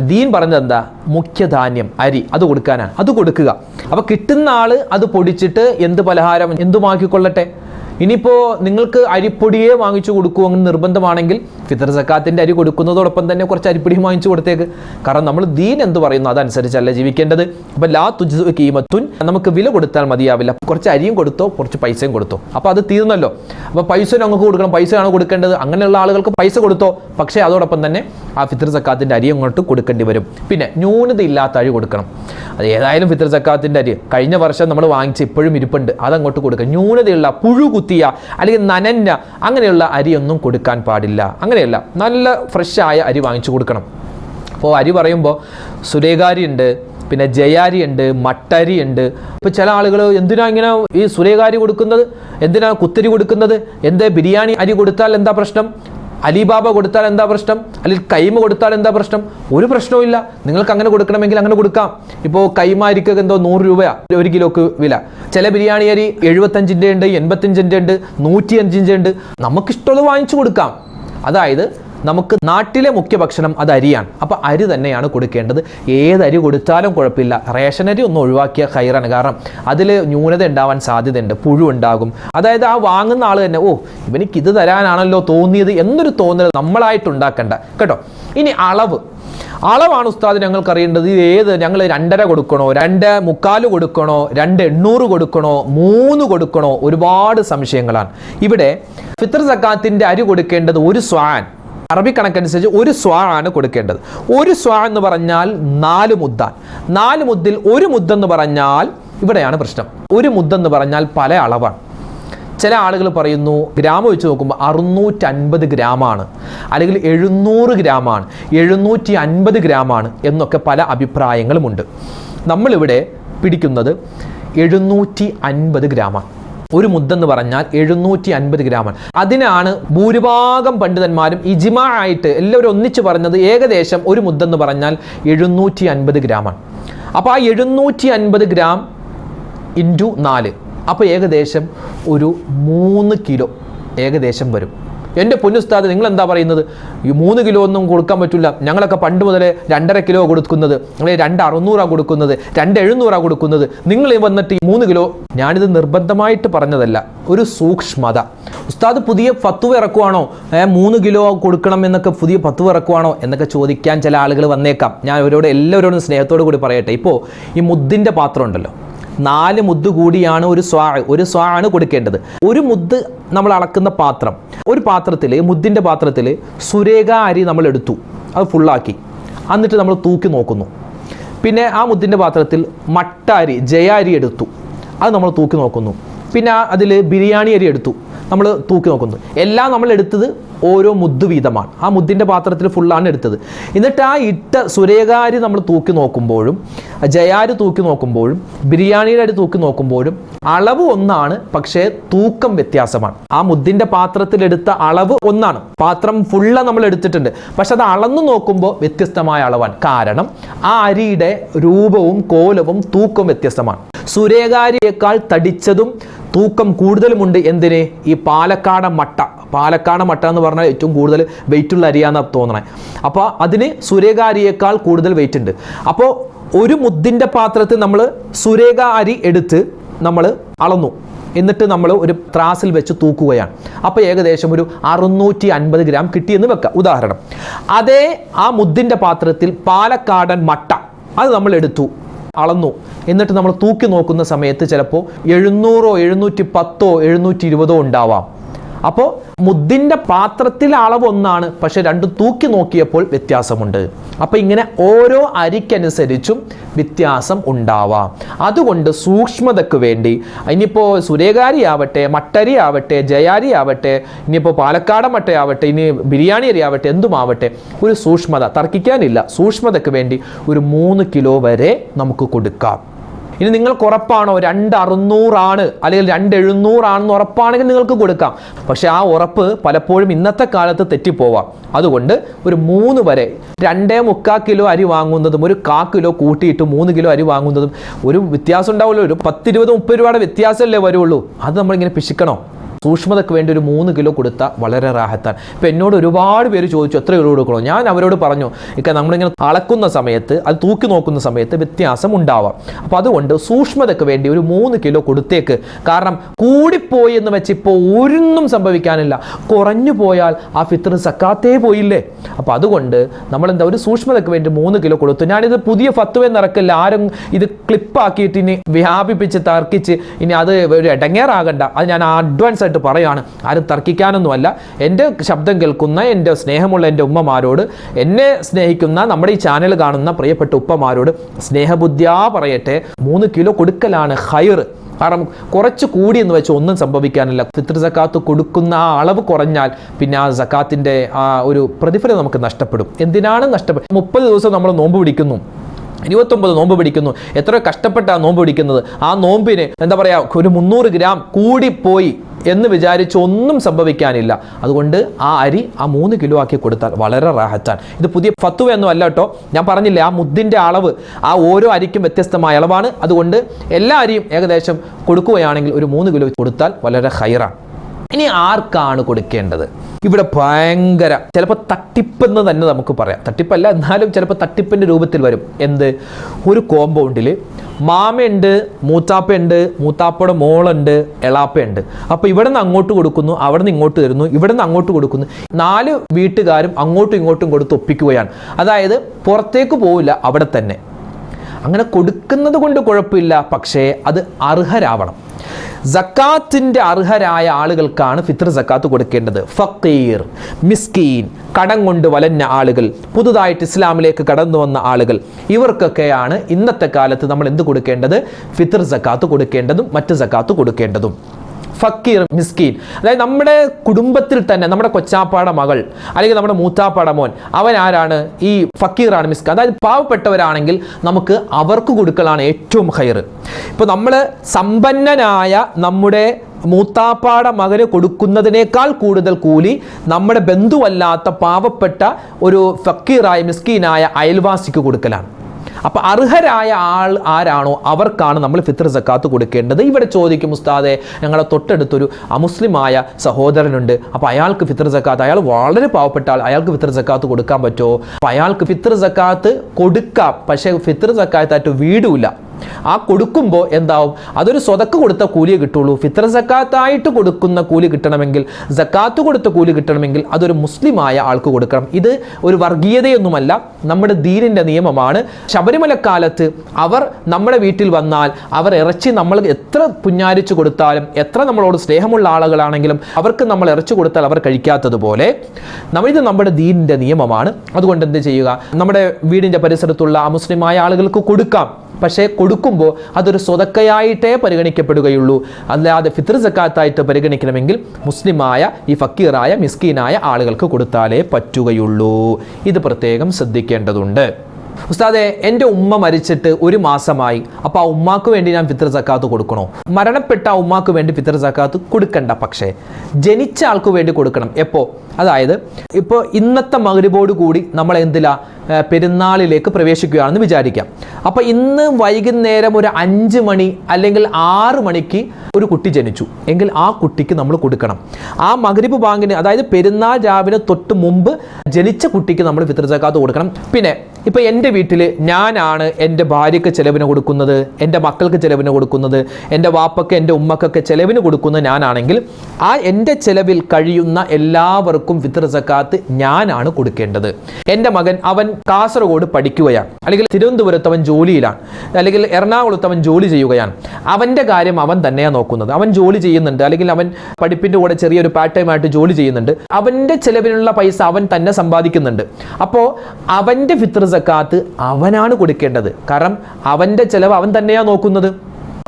ദീൻ പറഞ്ഞത് എന്താ? മുഖ്യധാന്യം അരി അത് കൊടുക്കാനാണ് അത് കൊടുക്കുക. അപ്പോൾ കിട്ടുന്ന ആൾ അത് പൊടിച്ചിട്ട് എന്ത് പലഹാരം എന്തുമാക്കിക്കൊള്ളട്ടെ? ഇനിയിപ്പോൾ നിങ്ങൾക്ക് അരിപ്പൊടിയെ വാങ്ങിച്ചു കൊടുക്കൂ അങ്ങനെ നിർബന്ധമാണെങ്കിൽ ഫിത്തർ സക്കാത്തിന്റെ അരി കൊടുക്കുന്നതോടൊപ്പം തന്നെ കുറച്ച് അരിപ്പൊടി വാങ്ങിച്ചു കൊടുത്തേക്ക്. കാരണം നമ്മൾ ദീൻ എന്ത് പറയുന്നു അതനുസരിച്ചല്ല ജീവിക്കേണ്ടത്. അപ്പോൾ ലാ തുജ് കീമത്തുൻ നമുക്ക് വില കൊടുത്താൽ മതിയാവില്ല. കുറച്ച് അരിയും കൊടുത്തോ കുറച്ച് പൈസയും കൊടുത്തോ. അപ്പോൾ അത് തീർന്നല്ലോ. അപ്പോൾ പൈസ ഞങ്ങൾക്ക് കൊടുക്കണം പൈസയാണ് കൊടുക്കേണ്ടത്? അങ്ങനെയുള്ള ആളുകൾക്ക് പൈസ കൊടുത്തോ. പക്ഷേ അതോടൊപ്പം തന്നെ ആ ഫിത്തർ സക്കാത്തിന്റെ അരി അങ്ങോട്ട് കൊടുക്കേണ്ടി വരും. പിന്നെ ന്യൂനത ഇല്ലാത്ത അരി കൊടുക്കണം. അത് ഏതായാലും ഫിത്തർ സക്കാത്തിന്റെ അരി. കഴിഞ്ഞ വർഷം നമ്മൾ വാങ്ങിച്ച് ഇപ്പോഴും ഇരിപ്പുണ്ട്. അതങ്ങോട്ട് കൊടുക്കുക ന്യൂനതയുള്ള പുഴു കുത്തിയ അല്ലെങ്കിൽ നനഞ്ഞ അങ്ങനെയുള്ള അരിയൊന്നും കൊടുക്കാൻ പാടില്ല. അങ്ങനെയല്ല നല്ല ഫ്രഷായ അരി വാങ്ങിച്ചു കൊടുക്കണം. അപ്പോൾ അരി പറയുമ്പോൾ സുരേകാരിയുണ്ട് പിന്നെ ജയാരി ഉണ്ട് മട്ടരി ഉണ്ട് ഇപ്പോൾ ചില ആളുകൾ എന്തിനാ ഇങ്ങനെ ഈ സുരേകാരി കൊടുക്കുന്നത്? എന്തിനാ കുത്തരി കൊടുക്കുന്നത്? എന്തേ ബിരിയാണി അരി കൊടുത്താൽ എന്താ പ്രശ്നം? അലിബാബ കൊടുത്താൽ എന്താ പ്രശ്നം? അല്ലെങ്കിൽ കൈമ കൊടുത്താൽ എന്താ പ്രശ്നം? ഒരു പ്രശ്നവുമില്ല നിങ്ങൾക്ക് അങ്ങനെ കൊടുക്കണമെങ്കിൽ അങ്ങനെ കൊടുക്കാം. ഇപ്പോൾ കൈമ അരിക്കൊക്കെ എന്തോ നൂറ് രൂപയാണ് ഒരു കിലോക്ക് വില. ചില ബിരിയാണി അരി എഴുപത്തഞ്ചിന്റെ ഉണ്ട് എൺപത്തഞ്ചിന്റെ ഉണ്ട് നൂറ്റി അഞ്ചിന്റെ ഉണ്ട്. നമുക്കിഷ്ടമുള്ളത് വാങ്ങിച്ചു കൊടുക്കാം. അതായത് നമുക്ക് നാട്ടിലെ മുഖ്യ ഭക്ഷണം അത് അരിയാണ്. അപ്പോൾ അരി തന്നെയാണ് കൊടുക്കേണ്ടത്. ഏത് അരി കൊടുത്താലും കുഴപ്പമില്ല. റേഷൻ അരി ഒന്ന് ഒഴിവാക്കിയ ഹൈറാണ് കാരണം അതിൽ ന്യൂനത ഉണ്ടാവാൻ സാധ്യതയുണ്ട്. പുഴു ഉണ്ടാകും. അതായത് ആ വാങ്ങുന്ന ആൾ തന്നെ ഓ ഇവനിക്ക് ഇത് തരാനാണല്ലോ തോന്നിയത് എന്നൊരു തോന്നൽ നമ്മളായിട്ട് ഉണ്ടാക്കണ്ട. കേട്ടോ? ഇനി അളവ്. അളവാണ് ഉസ്താദ് ഞങ്ങൾക്ക് അറിയേണ്ടത്. ഇത് ഏത്? ഞങ്ങൾ രണ്ടര കൊടുക്കണോ? രണ്ട് മുക്കാൽ കൊടുക്കണോ? രണ്ട് എണ്ണൂറ് കൊടുക്കണോ? മൂന്ന് കൊടുക്കണോ? ഒരുപാട് സംശയങ്ങളാണ്. ഇവിടെ ഫിത്തർ സക്കാത്തിന്റെ അരി കൊടുക്കേണ്ടത് ഒരു സ്വാൻ. അറബി കണക്കനുസരിച്ച് ഒരു സ്വാ ആണ് കൊടുക്കേണ്ടത്. ഒരു സ്വാ എന്ന് പറഞ്ഞാൽ നാല് മുദ്ദാൻ. നാല് മുദ്ദിൽ ഒരു മുദ്ദെന്ന് പറഞ്ഞാൽ ഇവിടെയാണ് പ്രശ്നം. ഒരു മുദ്ദെന്ന് പറഞ്ഞാൽ പല അളവാണ്. ചില ആളുകൾ പറയുന്നു ഗ്രാമം വെച്ച് നോക്കുമ്പോൾ അറുന്നൂറ്റി അൻപത് ഗ്രാമാണ്. അല്ലെങ്കിൽ എഴുന്നൂറ് ഗ്രാമാണ് എഴുന്നൂറ്റി അൻപത് ഗ്രാമാണ് എന്നൊക്കെ പല അഭിപ്രായങ്ങളുമുണ്ട് നമ്മളിവിടെ പിടിക്കുന്നത് എഴുന്നൂറ്റി അൻപത് ഗ്രാമാണ്. ഒരു മുദ്ദെന്ന് പറഞ്ഞാൽ എഴുന്നൂറ്റി അൻപത് ഗ്രാമാണ്. അതിനാണ് ഭൂരിഭാഗം പണ്ഡിതന്മാരും ഇജിമ ആയിട്ട് എല്ലാവരും ഒന്നിച്ചു പറഞ്ഞത് ഏകദേശം ഒരു മുദ്ദെന്ന് പറഞ്ഞാൽ എഴുന്നൂറ്റി അൻപത് ഗ്രാമാണ്. അപ്പോൾ ആ എഴുന്നൂറ്റി അൻപത് ഗ്രാം ഇന്റു നാല്. അപ്പോൾ ഏകദേശം ഒരു മൂന്ന് കിലോ ഏകദേശം വരും. എന്റെ പൊന്നുസ്താദ് നിങ്ങൾ എന്താ പറയുന്നത്? ഈ മൂന്ന് കിലോ ഒന്നും കൊടുക്കാൻ പറ്റില്ല ഞങ്ങളൊക്കെ പണ്ട് മുതലേ രണ്ടര കിലോ കൊടുക്കുന്നത് നിങ്ങൾ രണ്ട് അറുന്നൂറാണ് കൊടുക്കുന്നത് രണ്ട് എഴുന്നൂറാണ് കൊടുക്കുന്നത്. നിങ്ങൾ വന്നിട്ട് ഈ മൂന്ന് കിലോ ഞാനിത് നിർബന്ധമായിട്ട് പറഞ്ഞതല്ല ഒരു സൂക്ഷ്മത. ഉസ്താദ് പുതിയ ഫത്തുവ ഇറക്കുവാണോ? മൂന്ന് കിലോ കൊടുക്കണം എന്നൊക്കെ പുതിയ ഫത്തുവ ഇറക്കുവാണോ എന്നൊക്കെ ചോദിക്കാൻ ചില ആളുകൾ വന്നേക്കാം. ഞാൻ അവരോട് എല്ലാവരോടും സ്നേഹത്തോടു കൂടി പറയട്ടെ. ഇപ്പോൾ ഈ മുദ്ദിന്റെ പാത്രം ഉണ്ടല്ലോ. നാല് മുദ്ദ് കൂടിയാണ് ഒരു സ്വാ ഒരു സ്വാ ആണ് കൊടുക്കേണ്ടത്. ഒരു മുദ്ദ് നമ്മൾ അളക്കുന്ന പാത്രം. ഒരു പാത്രത്തിൽ മുദ്ദിന്റെ പാത്രത്തിൽ സുരേഖ അരി നമ്മൾ എടുത്തു. അത് ഫുള്ളാക്കി എന്നിട്ട് നമ്മൾ തൂക്കി നോക്കുന്നു. പിന്നെ ആ മുദ്ദിന്റെ പാത്രത്തിൽ മട്ട അരി ജയ അരി എടുത്തു. അത് നമ്മൾ തൂക്കി നോക്കുന്നു. പിന്നെ അതിൽ ബിരിയാണി അരി എടുത്തു. നമ്മൾ തൂക്കി നോക്കുന്നു. എല്ലാം നമ്മൾ എടുത്തത് ഓരോ മുദ്ദ് വീതമാണ്. ആ മുദ്ദിന്റെ പാത്രത്തിൽ ഫുള്ളാണ് എടുത്തത്. എന്നിട്ട് ആ ഇട്ട സുരേഖാരി നമ്മൾ തൂക്കി നോക്കുമ്പോഴും ജയാര് തൂക്കി നോക്കുമ്പോഴും ബിരിയാണിയുടെ അരി തൂക്കി നോക്കുമ്പോഴും അളവ് ഒന്നാണ് പക്ഷേ തൂക്കം വ്യത്യാസമാണ്. ആ മുദ്ദിന്റെ പാത്രത്തിലെടുത്ത അളവ് ഒന്നാണ്. പാത്രം ഫുള്ള് നമ്മൾ എടുത്തിട്ടുണ്ട്. പക്ഷെ അത് അളന്നു നോക്കുമ്പോൾ വ്യത്യസ്തമായ അളവാണ്. കാരണം ആ അരിയുടെ രൂപവും കോലവും തൂക്കം വ്യത്യസ്തമാണ്. സുരേഖാരിയേക്കാൾ തടിച്ചതും തൂക്കം കൂടുതലുമുണ്ട് എന്തിന്? ഈ പാലക്കാടൻ മട്ട. പാലക്കാടൻ മട്ട എന്ന് പറഞ്ഞാൽ ഏറ്റവും കൂടുതൽ വെയിറ്റുള്ള അരിയാന്നാണ് തോന്നണേ. അപ്പോൾ അതിന് സുരേഖാരിയേക്കാൾ കൂടുതൽ വെയിറ്റ് ഉണ്ട്. അപ്പോൾ ഒരു മുദ്ദിന്റെ പാത്രത്തിൽ നമ്മൾ സുരേഖ അരി എടുത്ത് നമ്മൾ അളന്നു. എന്നിട്ട് നമ്മൾ ഒരു ത്രാസിൽ വെച്ച് തൂക്കുകയാണ്. അപ്പോൾ ഏകദേശം ഒരു അറുന്നൂറ്റി അൻപത് ഗ്രാം കിട്ടിയെന്ന് വെക്കാം. ഉദാഹരണം. അതേ ആ മുദ്ദിന്റെ പാത്രത്തിൽ പാലക്കാടൻ മട്ട. അത് നമ്മൾ എടുത്തു. അളന്നു. എന്നിട്ട് നമ്മൾ തൂക്കി നോക്കുന്ന സമയത്ത് ചിലപ്പോൾ എഴുന്നൂറോ എഴുന്നൂറ്റി പത്തോ എഴുന്നൂറ്റി ഇരുപതോ ഉണ്ടാവാം. അപ്പോൾ മുദ്ദിന്റെ പാത്രത്തിലെ അളവ് ഒന്നാണ് പക്ഷെ രണ്ടും തൂക്കി നോക്കിയപ്പോൾ വ്യത്യാസമുണ്ട്. അപ്പോൾ ഇങ്ങനെ ഓരോ അരിക്കനുസരിച്ചും വ്യത്യാസം ഉണ്ടാവാം. അതുകൊണ്ട് സൂക്ഷ്മതയ്ക്ക് വേണ്ടി ഇനിയിപ്പോൾ സുരേകാരി ആവട്ടെ മട്ടരി ആവട്ടെ ജയാരി ആവട്ടെ ഇനിയിപ്പോൾ പാലക്കാടൻ മട്ടയാവട്ടെ ഇനി ബിരിയാണി അരി ആവട്ടെ എന്തുമാവട്ടെ ഒരു സൂക്ഷ്മത തർക്കിക്കാനില്ല. സൂക്ഷ്മതയ്ക്ക് വേണ്ടി ഒരു മൂന്ന് കിലോ വരെ നമുക്ക് കൊടുക്കാം. ഇനി നിങ്ങൾക്ക് ഉറപ്പാണോ രണ്ട് അറുന്നൂറാണ് അല്ലെങ്കിൽ രണ്ട് എഴുന്നൂറാണെന്ന് ഉറപ്പാണെങ്കിൽ നിങ്ങൾക്ക് കൊടുക്കാം. പക്ഷേ ആ ഉറപ്പ് പലപ്പോഴും ഇന്നത്തെ കാലത്ത് തെറ്റിപ്പോവാം. അതുകൊണ്ട് ഒരു മൂന്ന് വരെ രണ്ടേ മുക്കാൽ കിലോ അരി വാങ്ങുന്നതും ഒരു കാ കിലോ കൂട്ടിയിട്ട് മൂന്ന് കിലോ അരി വാങ്ങുന്നതും ഒരു വ്യത്യാസം ഉണ്ടാവുമല്ലോ ഒരു പത്തിരുപത് മുപ്പത് രൂപയുടെ വ്യത്യാസമല്ലേ വരുള്ളൂ. അത് നമ്മളിങ്ങനെ പിശിക്കണോ? സൂക്ഷ്മതയ്ക്ക് വേണ്ടി ഒരു മൂന്ന് കിലോ കൊടുത്താൽ വളരെ റാഹത്താണ് ഇപ്പം എന്നോട് ഒരുപാട് പേര് ചോദിച്ചു എത്ര കിലോ കൊടുക്കണോ? ഞാൻ അവരോട് പറഞ്ഞു ഇക്ക നമ്മളിങ്ങനെ അളക്കുന്ന സമയത്ത് അത് തൂക്കി നോക്കുന്ന സമയത്ത് വ്യത്യാസം ഉണ്ടാവാം. അപ്പോൾ അതുകൊണ്ട് സൂക്ഷ്മതയ്ക്ക് വേണ്ടി ഒരു മൂന്ന് കിലോ കൊടുത്തേക്ക്. കാരണം കൂടിപ്പോയി എന്ന് വെച്ച് ഇപ്പോൾ ഒരൊന്നും സംഭവിക്കാനില്ല. കുറഞ്ഞു പോയാൽ ആ ഫിത്തർ സക്കാത്തേ പോയില്ലേ? അപ്പോൾ അതുകൊണ്ട് നമ്മളെന്താ ഒരു സൂക്ഷ്മതയ്ക്ക് വേണ്ടി മൂന്ന് കിലോ കൊടുത്തു. ഞാനിത് പുതിയ ഫത്തുവേ നിറക്കില്ല ആരും ഇത് ക്ലിപ്പാക്കിയിട്ട് ഇനി വ്യാപിപ്പിച്ച് തർക്കിച്ച് ഇനി അത് ഒരു ഇടങ്ങേറാകണ്ട. അത് ഞാൻ അഡ്വാൻസ് പറയാണ് ആരും തർക്കിക്കാനൊന്നുമല്ല. എന്റെ ശബ്ദം കേൾക്കുന്ന എന്റെ സ്നേഹമുള്ള എന്റെ ഉമ്മമാരോട് എന്നെ സ്നേഹിക്കുന്ന നമ്മുടെ ഈ ചാനൽ കാണുന്ന പ്രിയപ്പെട്ട ഉപ്പമാരോട് സ്നേഹബുദ്ധിയാ പറയട്ടെ. മൂന്ന് കിലോ കൊടുക്കലാണ് ഹയർ കാരണം കുറച്ച് കൂടി എന്ന് വെച്ച് ഒന്നും സംഭവിക്കാനില്ല. ഫിത്ർ സക്കാത്ത് കൊടുക്കുന്ന ആ അളവ് കുറഞ്ഞാൽ പിന്നെ ആ സക്കാത്തിന്റെ ആ ഒരു പ്രതിഫലം നമുക്ക് നഷ്ടപ്പെടും. എന്തിനാണ് നഷ്ടപ്പെടും മുപ്പത് ദിവസം നമ്മൾ നോമ്പ് പിടിക്കുന്നു. ഇരുപത്തൊമ്പത് നോമ്പ് പിടിക്കുന്നു. എത്ര കഷ്ടപ്പെട്ടാണ് നോമ്പ് പിടിക്കുന്നത്. ആ നോമ്പിന് എന്താ പറയുക ഒരു മുന്നൂറ് ഗ്രാം കൂടിപ്പോയി എന്ന് വിചാരിച്ച് ഒന്നും സംഭവിക്കാനില്ല. അതുകൊണ്ട് ആ അരി ആ മൂന്ന് കിലോ ആക്കി കൊടുത്താൽ വളരെ റാഹറ്റാണ് ഇത് പുതിയ ഫത്തുവ ഒന്നും അല്ല കേട്ടോ. ഞാൻ പറഞ്ഞില്ലേ ആ മുദ്ദിന്റെ അളവ് ആ ഓരോ അരിക്കും വ്യത്യസ്തമായ അളവാണ്. അതുകൊണ്ട് എല്ലാ അരിയും ഏകദേശം കൊടുക്കുകയാണെങ്കിൽ ഒരു മൂന്ന് കിലോ കൊടുത്താൽ വളരെ ഹൈറാണ്. ഇനി ആർക്കാണ് കൊടുക്കേണ്ടത്? ഇവിടെ ഭയങ്കര ചിലപ്പോൾ തട്ടിപ്പെന്ന് തന്നെ നമുക്ക് പറയാം. തട്ടിപ്പല്ല എന്നാലും ചിലപ്പോൾ തട്ടിപ്പിന്റെ രൂപത്തിൽ വരും. എന്ത്? ഒരു കോമ്പൗണ്ടിൽ മാമയുണ്ട് മൂത്താപ്പയുണ്ട് മൂത്താപ്പയുടെ മോളുണ്ട് എളാപ്പയുണ്ട്. അപ്പോൾ ഇവിടെ നിന്ന് അങ്ങോട്ട് കൊടുക്കുന്നു അവിടെ നിന്ന് ഇങ്ങോട്ട് തരുന്നു ഇവിടെ നിന്ന് അങ്ങോട്ട് കൊടുക്കുന്നു. നാല് വീട്ടുകാരും അങ്ങോട്ടും ഇങ്ങോട്ടും കൊടുത്ത് ഒപ്പിക്കുകയാണ്. അതായത് പുറത്തേക്ക് പോവില്ല അവിടെ തന്നെ. അങ്ങനെ കൊടുക്കുന്നത് കൊണ്ട് കുഴപ്പമില്ല പക്ഷേ അത് അർഹരാവണം. സക്കാത്തിന്റെ അർഹരായ ആളുകൾക്കാണ് ഫിത്ർ സക്കാത്ത് കൊടുക്കേണ്ടത്. ഫക്കീർ മിസ്കീൻ കടം കൊണ്ട് വലഞ്ഞ ആളുകൾ പുതുതായിട്ട് ഇസ്ലാമിലേക്ക് കടന്നു വന്ന ആളുകൾ ഇവർക്കൊക്കെയാണ് ഇന്നത്തെ കാലത്ത് നമ്മൾ എന്ത് കൊടുക്കേണ്ടത്? ഫിത്ർ സക്കാത്ത് കൊടുക്കേണ്ടതും മറ്റ് സക്കാത്ത് കൊടുക്കേണ്ടതും. ഫക്കീർ മിസ്കീൻ. അതായത് നമ്മുടെ കുടുംബത്തിൽ തന്നെ നമ്മുടെ കൊച്ചാപ്പാട മകൾ അല്ലെങ്കിൽ നമ്മുടെ മൂത്താപ്പാട മോൻ അവൻ ആരാണ്? ഈ ഫക്കീറാണ് മിസ്കീൻ. അതായത് പാവപ്പെട്ടവരാണെങ്കിൽ നമുക്ക് അവർക്ക് കൊടുക്കലാണ് ഏറ്റവും ഹയർ ഇപ്പോൾ നമ്മൾ സമ്പന്നനായ നമ്മുടെ മൂത്താപ്പാട മകന് കൊടുക്കുന്നതിനേക്കാൾ കൂടുതൽ കൂലി നമ്മുടെ ബന്ധുവല്ലാത്ത പാവപ്പെട്ട ഒരു ഫക്കീറായ മിസ്കീനായ അയൽവാസിക്ക് കൊടുക്കലാണ്. അപ്പോൾ അർഹരായ ആൾ ആരാണോ അവർക്കാണ് നമ്മൾ ഫിത്ർ സക്കാത്ത് കൊടുക്കേണ്ടത്. ഇവിടെ ചോദിക്കും ഉസ്താദെ ഞങ്ങളെ തൊട്ടടുത്തൊരു അമുസ്ലിമായ സഹോദരനുണ്ട്. അപ്പോൾ അയാൾക്ക് ഫിത്ർ സക്കാത്ത് അയാൾ വളരെ പാവപ്പെട്ട ആൾ അയാൾക്ക് ഫിത്ർ സക്കാത്ത് കൊടുക്കാൻ പറ്റുമോ? അപ്പോൾ അയാൾക്ക് ഫിത്ർ സക്കാത്ത് കൊടുക്കാം. പക്ഷേ ഫിത്ർ സക്കാത്തായിട്ട് വീടില്ല ആ കൊടുക്കുമ്പോൾ എന്താവും? അതൊരു സ്വതക്ക് കൊടുത്ത കൂലിയെ കിട്ടുള്ളൂ. ഫിത്ര സക്കാത്തായിട്ട് കൊടുക്കുന്ന കൂലി കിട്ടണമെങ്കിൽ സക്കാത്ത് കൊടുത്ത കൂലി കിട്ടണമെങ്കിൽ അതൊരു മുസ്ലിമായ ആൾക്ക് കൊടുക്കണം. ഇത് ഒരു വർഗീയതയൊന്നുമല്ല നമ്മുടെ ദീനിന്റെ നിയമമാണ്. ശബരിമലക്കാലത്ത് അവർ നമ്മുടെ വീട്ടിൽ വന്നാൽ അവർ ഇറച്ചി നമ്മൾ എത്ര പുഞ്ഞാരിച്ചു കൊടുത്താലും എത്ര നമ്മളോട് സ്നേഹമുള്ള ആളുകളാണെങ്കിലും അവർക്ക് നമ്മൾ ഇറച്ചി കൊടുത്താൽ അവർ കഴിക്കാത്തതുപോലെ നമ്മൾ ഇത് നമ്മുടെ ദീനിന്റെ നിയമമാണ്. അതുകൊണ്ട് എന്ത് ചെയ്യുക? നമ്മുടെ വീടിന്റെ പരിസരത്തുള്ള മുസ്ലിമായ ആളുകൾക്ക് കൊടുക്കാം. പക്ഷേ കൊടുക്കുമ്പോൾ അതൊരു സ്വതക്കയായിട്ടേ പരിഗണിക്കപ്പെടുകയുള്ളൂ. അല്ലാതെ ഫിത്ർ സക്കാത്തായിട്ട് പരിഗണിക്കണമെങ്കിൽ മുസ്ലിമായ ഈ ഫക്കീറായ മിസ്കീനായ ആളുകൾക്ക് കൊടുത്താലേ പറ്റുകയുള്ളൂ. ഇത് പ്രത്യേകം ശ്രദ്ധിക്കേണ്ടതുണ്ട്. ഉസ്താദെ എന്റെ ഉമ്മ മരിച്ചിട്ട് ഒരു മാസമായി. അപ്പോൾ ആ ഉമ്മാക്ക് വേണ്ടി ഞാൻ ഫിത്ർ സക്കാത്ത് കൊടുക്കണോ? മരണപ്പെട്ട ആ ഉമ്മാക്ക് വേണ്ടി ഫിത്ർ സക്കാത്ത് കൊടുക്കണ്ട പക്ഷേ. ജനിച്ച ആൾക്ക് വേണ്ടി കൊടുക്കണം. എപ്പോൾ അതായത് ഇപ്പോൾ ഇന്നത്തെ മകരിബോട് കൂടി നമ്മൾ എന്തിലാ പെരുന്നാളിലേക്ക് പ്രവേശിക്കുകയാണെന്ന് വിചാരിക്കാം. അപ്പോൾ ഇന്ന് വൈകുന്നേരം ഒരു അഞ്ച് മണി അല്ലെങ്കിൽ ആറ് മണിക്ക് ഒരു കുട്ടി ജനിച്ചു. എങ്കിൽ ആ കുട്ടിക്ക് നമ്മൾ കൊടുക്കണം. ആ മകരിബ് ബാങ്കിന് അതായത് പെരുന്നാൾ രാവിലെ തൊട്ട് മുമ്പ് ജനിച്ച കുട്ടിക്ക് നമ്മൾ ഫിത്ർ സക്കാത്ത് കൊടുക്കണം. പിന്നെ ഇപ്പോൾ എന്റെ വീട്ടിൽ ഞാനാണ് എന്റെ ഭാര്യയ്ക്ക് ചിലവിന് കൊടുക്കുന്നത് എന്റെ മക്കൾക്ക് ചിലവിന് കൊടുക്കുന്നത് എന്റെ വാപ്പയ്ക്ക് എന്റെ ഉമ്മക്കൊക്കെ ചിലവിന് കൊടുക്കുന്നത് ഞാനാണെങ്കിൽ ആ എന്റെ ചിലവിൽ കഴിയുന്ന എല്ലാവർക്കും ഫിത്ർ സക്കാത്ത് ഞാനാണ് കൊടുക്കേണ്ടത്. എന്റെ മകൻ അവൻ കാസർഗോഡ് പഠിക്കുകയാണ്. അല്ലെങ്കിൽ തിരുവനന്തപുരത്ത് അവൻ ജോലിയിലാണ്. അല്ലെങ്കിൽ എറണാകുളത്ത് അവൻ ജോലി ചെയ്യുകയാണ്. അവന്റെ കാര്യം അവൻ തന്നെയാണ് നോക്കുന്നത്. അവൻ ജോലി ചെയ്യുന്നുണ്ട്. അല്ലെങ്കിൽ അവൻ പഠിപ്പിന്റെ കൂടെ ചെറിയൊരു പാർട്ട് ടൈം ആയിട്ട് ജോലി ചെയ്യുന്നുണ്ട്. അവന്റെ ചിലവിനുള്ള പൈസ അവൻ തന്നെ സമ്പാദിക്കുന്നുണ്ട്. അപ്പോൾ അവന്റെ ഫിത്ർ സക്കാത്ത് അവനാണ് കൊടുക്കേണ്ടത്. കാരണം അവന്റെ ചിലവ് അവൻ തന്നെയാണ് നോക്കുന്നത്.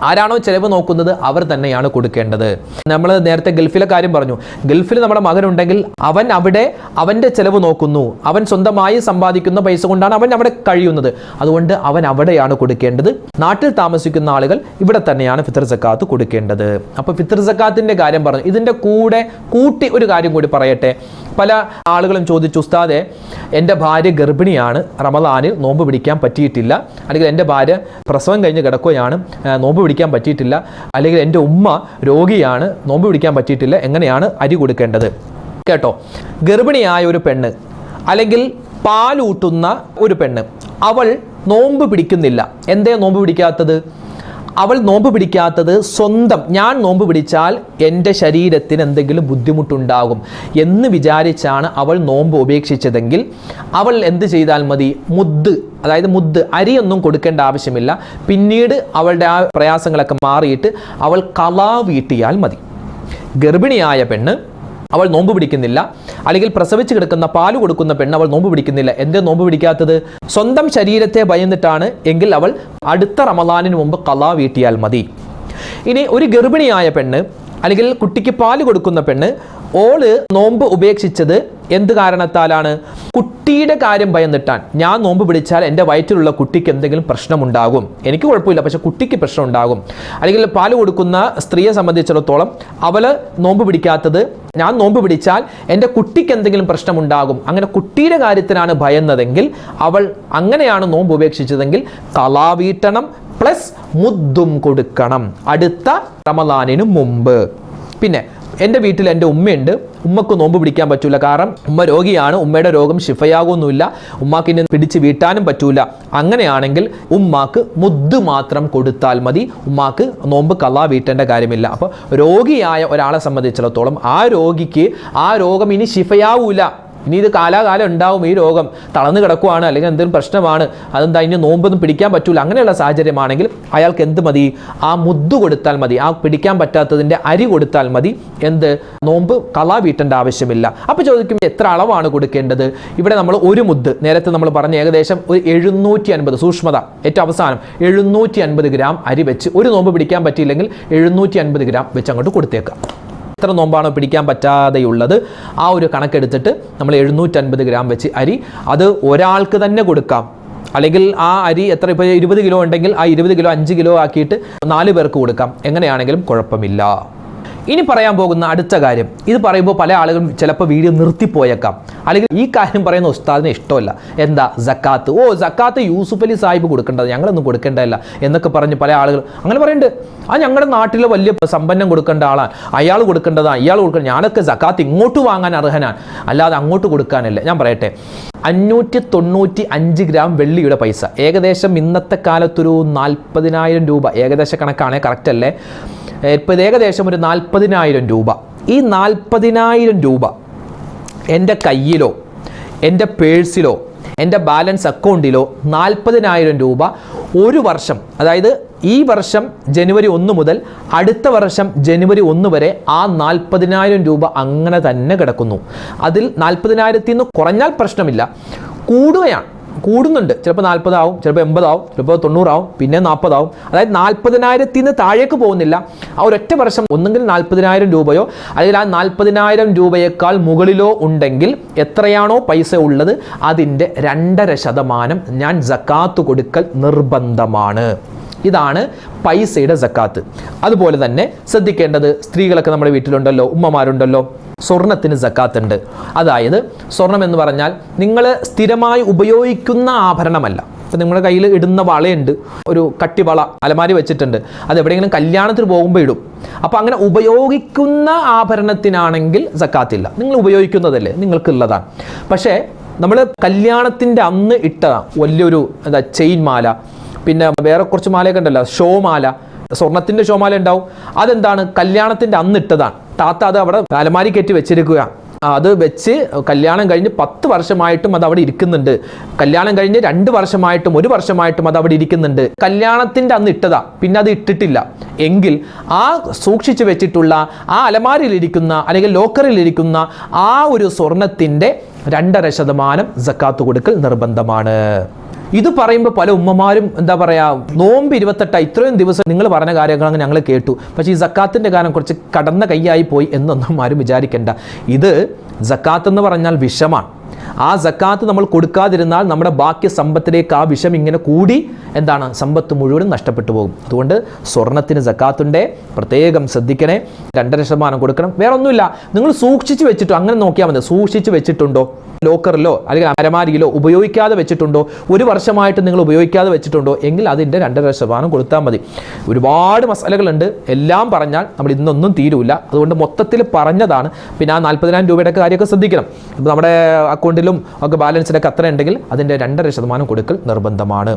ആരാണോ ചിലവ് നോക്കുന്നത് അവർ തന്നെയാണ് കൊടുക്കേണ്ടത്. നമ്മൾ നേരത്തെ ഗൾഫിലെ കാര്യം പറഞ്ഞു. ഗൾഫിൽ നമ്മുടെ മകനുണ്ടെങ്കിൽ അവൻ അവിടെ അവന്റെ ചിലവ് നോക്കുന്നു. അവൻ സ്വന്തമായി സമ്പാദിക്കുന്ന പൈസ കൊണ്ടാണ് അവൻ അവിടെ കഴിയുന്നത്. അതുകൊണ്ട് അവൻ അവിടെയാണ് കൊടുക്കേണ്ടത്. നാട്ടിൽ താമസിക്കുന്ന ആളുകൾ ഇവിടെ തന്നെയാണ് ഫിത്തർ സക്കാത്ത് കൊടുക്കേണ്ടത്. അപ്പോൾ ഫിത്തർ സക്കാത്തിന്റെ കാര്യം പറഞ്ഞു. ഇതിന്റെ കൂടെ കൂട്ടി ഒരു കാര്യം കൂടി പറയട്ടെ. പല ആളുകളും ചോദിച്ചു ഉസ്താദെ എന്റെ ഭാര്യ ഗർഭിണിയാണ്. റമദാനിൽ നോമ്പ് പിടിക്കാൻ പറ്റിയിട്ടില്ല. അല്ലെങ്കിൽ എന്റെ ഭാര്യ പ്രസവം കഴിഞ്ഞ് കിടക്കുകയാണ്. നോമ്പ് പിടിക്കാൻ പറ്റിയിട്ടില്ല. അല്ലെങ്കിൽ എന്റെ ഉമ്മ രോഗിയാണ് നോമ്പ് പിടിക്കാൻ പറ്റിയിട്ടില്ല. എങ്ങനെയാണ് അരി കൊടുക്കേണ്ടത്? കേട്ടോ. ഗർഭിണിയായ ഒരു പെണ്ണ് അല്ലെങ്കിൽ പാലൂട്ടുന്ന ഒരു പെണ്ണ് അവൾ നോമ്പ് പിടിക്കുന്നില്ല. എന്തേ നോമ്പ് പിടിക്കാത്തത്? അവൾ നോമ്പ് പിടിക്കാത്തത് സ്വന്തം. ഞാൻ നോമ്പ് പിടിച്ചാൽ എന്റെ ശരീരത്തിന് എന്തെങ്കിലും ബുദ്ധിമുട്ടുണ്ടാകും എന്ന് വിചാരിച്ചാണ് അവൾ നോമ്പ് ഉപേക്ഷിച്ചതെങ്കിൽ അവൾ എന്ത് ചെയ്താൽ മതി? മുദ്ദ് അതായത് മുദ്ദ് അരിയൊന്നും കൊടുക്കേണ്ട ആവശ്യമില്ല. പിന്നീട് അവളുടെ ആ പ്രയാസങ്ങളൊക്കെ മാറിയിട്ട് അവൾ കലാ വീട്ടിയാൽ മതി. ഗർഭിണിയായ പെണ്ണ് അവൾ നോമ്പ് പിടിക്കുന്നില്ല. അല്ലെങ്കിൽ പ്രസവിച്ച് കിടക്കുന്ന പാൽ കൊടുക്കുന്ന പെണ്ണ് അവൾ നോമ്പ് പിടിക്കുന്നില്ല. എന്തേ നോമ്പ് പിടിക്കാത്തത്? സ്വന്തം ശരീരത്തെ ഭയന്നിട്ടാണ് എങ്കിൽ അവൾ അടുത്ത റമദാനിന് മുമ്പ് കലാ വീട്ടിയാൽ മതി. ഇനി ഒരു ഗർഭിണിയായ പെണ്ണ് അല്ലെങ്കിൽ കുട്ടിക്ക് പാൽ കൊടുക്കുന്ന പെണ്ണ് ഓൾ നോമ്പ് ഉപേക്ഷിച്ചത് എന്ത് കാരണത്താലാണ്? കുട്ടിയുടെ കാര്യം ഭയന്നിട്ടാൻ ഞാൻ നോമ്പ് പിടിച്ചാൽ എന്റെ വയറ്റിലുള്ള കുട്ടിക്ക് എന്തെങ്കിലും പ്രശ്നമുണ്ടാകും. എനിക്ക് കുഴപ്പമില്ല പക്ഷെ കുട്ടിക്ക് പ്രശ്നം ഉണ്ടാകും അല്ലെങ്കിൽ പാൽ കൊടുക്കുന്ന സ്ത്രീയെ സംബന്ധിച്ചിടത്തോളം അവൾ നോമ്പ് പിടിക്കാത്തത് ഞാൻ നോമ്പ് പിടിച്ചാൽ എന്റെ കുട്ടിക്ക് എന്തെങ്കിലും പ്രശ്നമുണ്ടാകും. അങ്ങനെ കുട്ടിയുടെ കാര്യത്തിനാണ് ഭയന്നതെങ്കിൽ അവൾ അങ്ങനെയാണ് നോമ്പ് ഉപേക്ഷിച്ചതെങ്കിൽ തലാ വീട്ടണം പ്ലസ് മുദ്ദും കൊടുക്കണം. അടുത്ത റമദാനിന് മുമ്പ്. പിന്നെ എന്റെ വീട്ടിൽ എന്റെ ഉമ്മയുണ്ട്. ഉമ്മക്ക് നോമ്പ് പിടിക്കാൻ പറ്റൂല. കാരണം ഉമ്മ രോഗിയാണ്. ഉമ്മയുടെ രോഗം ശിഫയാകൊന്നുമില്ല ഉമ്മാക്ക് ഇനി പിടിച്ച് വീട്ടാനും പറ്റൂല. അങ്ങനെയാണെങ്കിൽ ഉമ്മാക്ക് മുദ്ദ് മാത്രം കൊടുത്താൽ മതി. ഉമ്മാക്ക് നോമ്പ് കള്ളാ വീട്ടേണ്ട കാര്യമില്ല. അപ്പോൾ രോഗിയായ ഒരാളെ സംബന്ധിച്ചിടത്തോളം ആ രോഗിക്ക് ആ രോഗം ഇനി ശിഫയാവൂല. ഇനി ഇത് കാലാകാലം ഉണ്ടാവും ഈ രോഗം തളർന്നു കിടക്കുവാണ് അല്ലെങ്കിൽ എന്തെങ്കിലും പ്രശ്നമാണ് അതെന്താ ഇനി നോമ്പൊന്നും പിടിക്കാൻ പറ്റൂല അങ്ങനെയുള്ള സാഹചര്യമാണെങ്കിൽ അയാൾക്ക് എന്ത് മതി? ആ മുദ്ദ് കൊടുത്താൽ മതി ആ പിടിക്കാൻ പറ്റാത്തതിന്റെ അരി കൊടുത്താൽ മതി എന്ത്? നോമ്പ് കളാ വീട്ടേണ്ട ആവശ്യമില്ല. അപ്പോൾ ചോദിക്കും എത്ര അളവാണ് കൊടുക്കേണ്ടത്? ഇവിടെ നമ്മൾ ഒരു മുദ്ദ് നേരത്തെ നമ്മൾ പറഞ്ഞ ഏകദേശം ഒരു എഴുന്നൂറ്റി അൻപത് സൂക്ഷ്മത ഏറ്റവും അവസാനം എഴുന്നൂറ്റി അൻപത് ഗ്രാം അരി വെച്ച് ഒരു നോമ്പ് പിടിക്കാൻ പറ്റിയില്ലെങ്കിൽ എഴുന്നൂറ്റി അൻപത് ഗ്രാം വെച്ച് അങ്ങോട്ട് കൊടുത്തേക്കാം. എത്ര നോമ്പാണോ പിടിക്കാൻ പറ്റാതെയുള്ളത്? ആ ഒരു കണക്കെടുത്തിട്ട് നമ്മൾ എഴുന്നൂറ്റൻപത് ഗ്രാം വെച്ച് അരി അത് ഒരാൾക്ക് തന്നെ കൊടുക്കാം. അല്ലെങ്കിൽ ആ അരി എത്ര ഇപ്പോൾ ഇരുപത് കിലോ ഉണ്ടെങ്കിൽ ആ ഇരുപത് കിലോ അഞ്ച് കിലോ ആക്കിയിട്ട് നാല് പേർക്ക് കൊടുക്കാം. എങ്ങനെയാണെങ്കിലും കുഴപ്പമില്ല. ഇനി പറയാൻ പോകുന്ന അടുത്ത കാര്യം. ഇത് പറയുമ്പോൾ പല ആളുകളും ചിലപ്പോൾ വീഡിയോ നിർത്തിപ്പോയേക്കാം. അല്ലെങ്കിൽ ഈ കാര്യം പറയുന്ന ഉസ്താദിന് ഇഷ്ടമല്ല. എന്താ ജക്കാത്ത് ഓ ജക്കാത്ത് യൂസുഫ് അലി സാഹിബ് കൊടുക്കേണ്ടത്. ഞങ്ങളൊന്നും കൊടുക്കേണ്ടതല്ല എന്നൊക്കെ പറഞ്ഞ് പല ആളുകൾ അങ്ങനെ പറയുന്നുണ്ട്. ആ ഞങ്ങളുടെ നാട്ടിലെ വലിയ സമ്പന്നം കൊടുക്കേണ്ട ആളാണ്. അയാൾ കൊടുക്കേണ്ടതാണ്. ഇയാൾ കൊടുക്കേണ്ട ഞാനൊക്കെ ജക്കാത്ത് ഇങ്ങോട്ട് വാങ്ങാൻ അർഹനാണ്. അല്ലാതെ അങ്ങോട്ട് കൊടുക്കാനല്ല. ഞാൻ പറയട്ടെ. അഞ്ഞൂറ്റി തൊണ്ണൂറ്റി അഞ്ച് ഗ്രാം വെള്ളിയുടെ പൈസ. ഏകദേശം ഇന്നത്തെ കാലത്തൊരു നാൽപ്പതിനായിരം രൂപ. ഏകദേശ കണക്കാണ് കറക്റ്റ് അല്ലേ? ഇപ്പം ഏകദേശം ഒരു നാൽപ്പതിനായിരം രൂപ. ഈ നാൽപ്പതിനായിരം രൂപ എന്റെ കയ്യിലോ എന്റെ പേഴ്സിലോ എന്റെ ബാലൻസ് അക്കൗണ്ടിലോ നാൽപ്പതിനായിരം രൂപ ഒരു വർഷം അതായത് ഈ വർഷം ജനുവരി ഒന്ന് മുതൽ അടുത്ത വർഷം ജനുവരി ഒന്ന് വരെ ആ നാൽപ്പതിനായിരം രൂപ അങ്ങനെ തന്നെ കിടക്കുന്നു. അതിൽ നാൽപ്പതിനായിരത്തിൽ നിന്ന് കുറഞ്ഞാൽ പ്രശ്നമില്ല. കൂടുകയാണ്. കൂടുന്നുണ്ട്. ചിലപ്പോൾ നാൽപ്പതാവും ചിലപ്പോൾ എൺപതാവും ചിലപ്പോൾ തൊണ്ണൂറാവും പിന്നെ നാൽപ്പതാവും. അതായത് നാൽപ്പതിനായിരത്തിൽ നിന്ന് താഴേക്ക് പോകുന്നില്ല. ആ ഒരൊറ്റ വർഷം ഒന്നെങ്കിൽ നാൽപ്പതിനായിരം രൂപയോ അല്ലെങ്കിൽ ആ നാൽപ്പതിനായിരം രൂപയേക്കാൾ മുകളിലോ ഉണ്ടെങ്കിൽ എത്രയാണോ പൈസ ഉള്ളത് അതിന്റെ രണ്ടര ശതമാനം ഞാൻ ജക്കാത്ത് കൊടുക്കൽ നിർബന്ധമാണ്. ഇതാണ് പൈസയുടെ സക്കാത്ത്. അതുപോലെ തന്നെ ശ്രദ്ധിക്കേണ്ടത് സ്ത്രീകളൊക്കെ നമ്മുടെ വീട്ടിലുണ്ടല്ലോ ഉമ്മമാരുണ്ടല്ലോ സ്വർണത്തിന് സക്കാത്ത് ഉണ്ട് അതായത് സ്വർണം എന്ന് പറഞ്ഞാൽ നിങ്ങൾ സ്ഥിരമായി ഉപയോഗിക്കുന്ന ആഭരണമല്ല. ഇപ്പം നിങ്ങളുടെ കയ്യിൽ ഇടുന്ന വളയുണ്ട് ഒരു കട്ടിവള അലമാരി വെച്ചിട്ടുണ്ട് അത് എവിടെയെങ്കിലും കല്യാണത്തിന് പോകുമ്പോൾ ഇടും. അപ്പോൾ അങ്ങനെ ഉപയോഗിക്കുന്ന ആഭരണത്തിനാണെങ്കിൽ സക്കാത്തില്ല. നിങ്ങൾ ഉപയോഗിക്കുന്നതല്ലേ നിങ്ങൾക്കുള്ളതാണ്. പക്ഷേ നമ്മൾ കല്യാണത്തിന്റെ അന്ന് ഇട്ട വലിയൊരു എന്താ ചെയിൻ മാല പിന്നെ വേറെ കുറച്ച് മാലയൊക്കെ ഉണ്ടല്ലോ. ഷോമാല. സ്വർണത്തിന്റെ ഷോ മാല ഉണ്ടാവും. അതെന്താണ്? കല്യാണത്തിന്റെ അന്ന് ഇട്ടതാണ്. താത്ത അത് അവിടെ അലമാരി കയറ്റി വെച്ചിരിക്കുക. അത് വെച്ച് കല്യാണം കഴിഞ്ഞ് പത്ത് വർഷമായിട്ടും അത് അവിടെ ഇരിക്കുന്നുണ്ട്. കല്യാണം കഴിഞ്ഞ് രണ്ട് വർഷമായിട്ടും ഒരു വർഷമായിട്ടും അത് അവിടെ ഇരിക്കുന്നുണ്ട്. കല്യാണത്തിന്റെ അന്ന് ഇട്ടതാ. പിന്നെ അത് ഇട്ടിട്ടില്ല. എങ്കിൽ ആ സൂക്ഷിച്ചു വെച്ചിട്ടുള്ള ആ അലമാരിയിലിരിക്കുന്ന അല്ലെങ്കിൽ ലോക്കറിലിരിക്കുന്ന ആ ഒരു സ്വർണത്തിന്റെ രണ്ടര ശതമാനം സക്കാത്ത് കൊടുക്കൽ നിർബന്ധമാണ്. ഇത് പറയുമ്പോൾ പല ഉമ്മമാരും എന്താ പറയുക നോമ്പ് ഇരുപത്തെട്ട് ഇത്രയും ദിവസം നിങ്ങൾ പറഞ്ഞ കാര്യങ്ങളങ്ങ് ഞങ്ങൾ കേട്ടു. പക്ഷേ ഈ സക്കാത്തിന്റെ കാര്യം കുറച്ച് കടന്ന കൈയായി പോയി എന്നൊന്നും ആരും വിചാരിക്കേണ്ട. ഇത് സക്കാത്ത് എന്ന് പറഞ്ഞാൽ വിഷമാണ്. ആ സക്കാത്ത് നമ്മൾ കൊടുക്കാതിരുന്നാൽ നമ്മുടെ ബാക്കി സമ്പത്തിലേക്ക് ആ വിഷം ഇങ്ങനെ കൂടി എന്താണ് സമ്പത്ത് മുഴുവനും നഷ്ടപ്പെട്ടു പോകും. അതുകൊണ്ട് സ്വർണത്തിന് സക്കാത്തുണ്ടേ. പ്രത്യേകം ശ്രദ്ധിക്കണേ. രണ്ടര ശതമാനം കൊടുക്കണം. വേറെ ഒന്നുമില്ല നിങ്ങൾ സൂക്ഷിച്ച് വെച്ചിട്ടോ അങ്ങനെ നോക്കിയാൽ മതി. സൂക്ഷിച്ച് വെച്ചിട്ടുണ്ടോ? ലോക്കറിലോ അല്ലെങ്കിൽ അരമാരിയിലോ ഉപയോഗിക്കാതെ വെച്ചിട്ടുണ്ടോ? ഒരു വർഷമായിട്ട് നിങ്ങൾ ഉപയോഗിക്കാതെ വെച്ചിട്ടുണ്ടോ? എങ്കിൽ അതിന്റെ രണ്ടര ശതമാനം കൊടുത്താൽ മതി. ഒരുപാട് മസാലകളുണ്ട്. എല്ലാം പറഞ്ഞാൽ നമ്മൾ ഇന്നൊന്നും തീരൂല. അതുകൊണ്ട് മൊത്തത്തിൽ പറഞ്ഞതാണ്. പിന്നെ ആ നാൽപ്പതിനായിരം രൂപയുടെ കാര്യമൊക്കെ ശ്രദ്ധിക്കണം. നമ്മുടെ അക്കൗണ്ടിലും ഒക്കെ ബാലൻസിലൊക്കെ അത്ര ഉണ്ടെങ്കിൽ അതിന്റെ രണ്ടര ശതമാനം കൊടുക്കൽ നിർബന്ധമാണ്.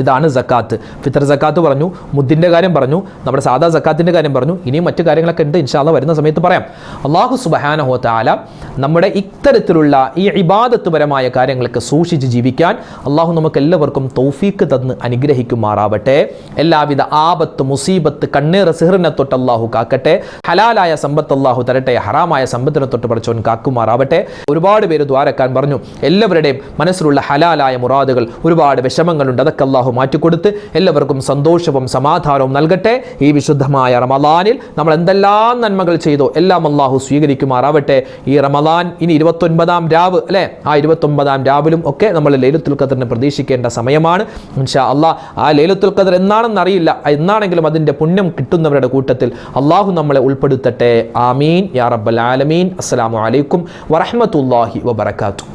ഇതാണ് സക്കാത്ത് ഫിത്തർ സക്കാത്ത് പറഞ്ഞു മുദ്ദിന്റെ കാര്യം പറഞ്ഞു നമ്മുടെ സാധാ സക്കാത്തിന്റെ കാര്യം പറഞ്ഞു ഇനിയും മറ്റു കാര്യങ്ങളൊക്കെ ഉണ്ട് ഇൻഷാല്ല വരുന്ന സമയത്ത് പറയാം. അള്ളാഹു സുബഹാനഹോ താല നമ്മുടെ ഇത്തരത്തിലുള്ള ഈ ഇബാദത്ത്പരമായ കാര്യങ്ങളൊക്കെ സൂക്ഷിച്ച് ജീവിക്കാൻ അള്ളാഹു നമുക്ക് എല്ലാവർക്കും തൗഫീക്ക് തന്ന് അനുഗ്രഹിക്കുമാറാവട്ടെ. എല്ലാവിധ ആപത്ത് മുസീബത്ത് കണ്ണേറ് സിഹറിനെ തൊട്ട് അള്ളാഹു കാക്കട്ടെ. ഹലാലായ സമ്പത്ത് അള്ളാഹു തരട്ടെ ഹറാമായ സമ്പത്തിനെ തൊട്ട് പഠിച്ചവൻ കാക്കുമാറാവട്ടെ. ഒരുപാട് പേര് ദ്വാരക്കാൻ പറഞ്ഞു എല്ലാവരുടെയും മനസ്സിലുള്ള ഹലാലായ മുറാദുകൾ ഒരുപാട് വിഷമങ്ങളുണ്ട് അതൊക്കെ അള്ളാഹു അള്ളാഹു മാറ്റിക്കൊടുത്ത് എല്ലാവർക്കും സന്തോഷവും സമാധാനവും നൽകട്ടെ. ഈ വിശുദ്ധമായ റമദാനിൽ നമ്മൾ എന്തെല്ലാം നന്മകൾ ചെയ്തോ എല്ലാം അള്ളാഹു സ്വീകരിക്കുമാറാവട്ടെ. ഈ റമദാൻ ഇനി ഇരുപത്തൊൻപതാം രാവ് അല്ലേ? ആ ഇരുപത്തൊൻപതാം രാവിലും ഒക്കെ നമ്മൾ ലൈലത്തുൽ ഖദറിനെ പ്രതീക്ഷിക്കേണ്ട സമയമാണ്. ഇൻഷാ അള്ളാഹ് ആ ലൈലത്തുൽ ഖദർ എന്നാണെന്ന് അറിയില്ല. എന്നാണെങ്കിലും അതിന്റെ പുണ്യം കിട്ടുന്നവരുടെ കൂട്ടത്തിൽ അള്ളാഹു നമ്മളെ ഉൾപ്പെടുത്തട്ടെ. ആമീൻ. യാ റബ്ബൽ ആലമീൻ. അസ്സലാമു അലൈക്കും വറഹ്മത്തുള്ളാഹി വബറകാതുഹു.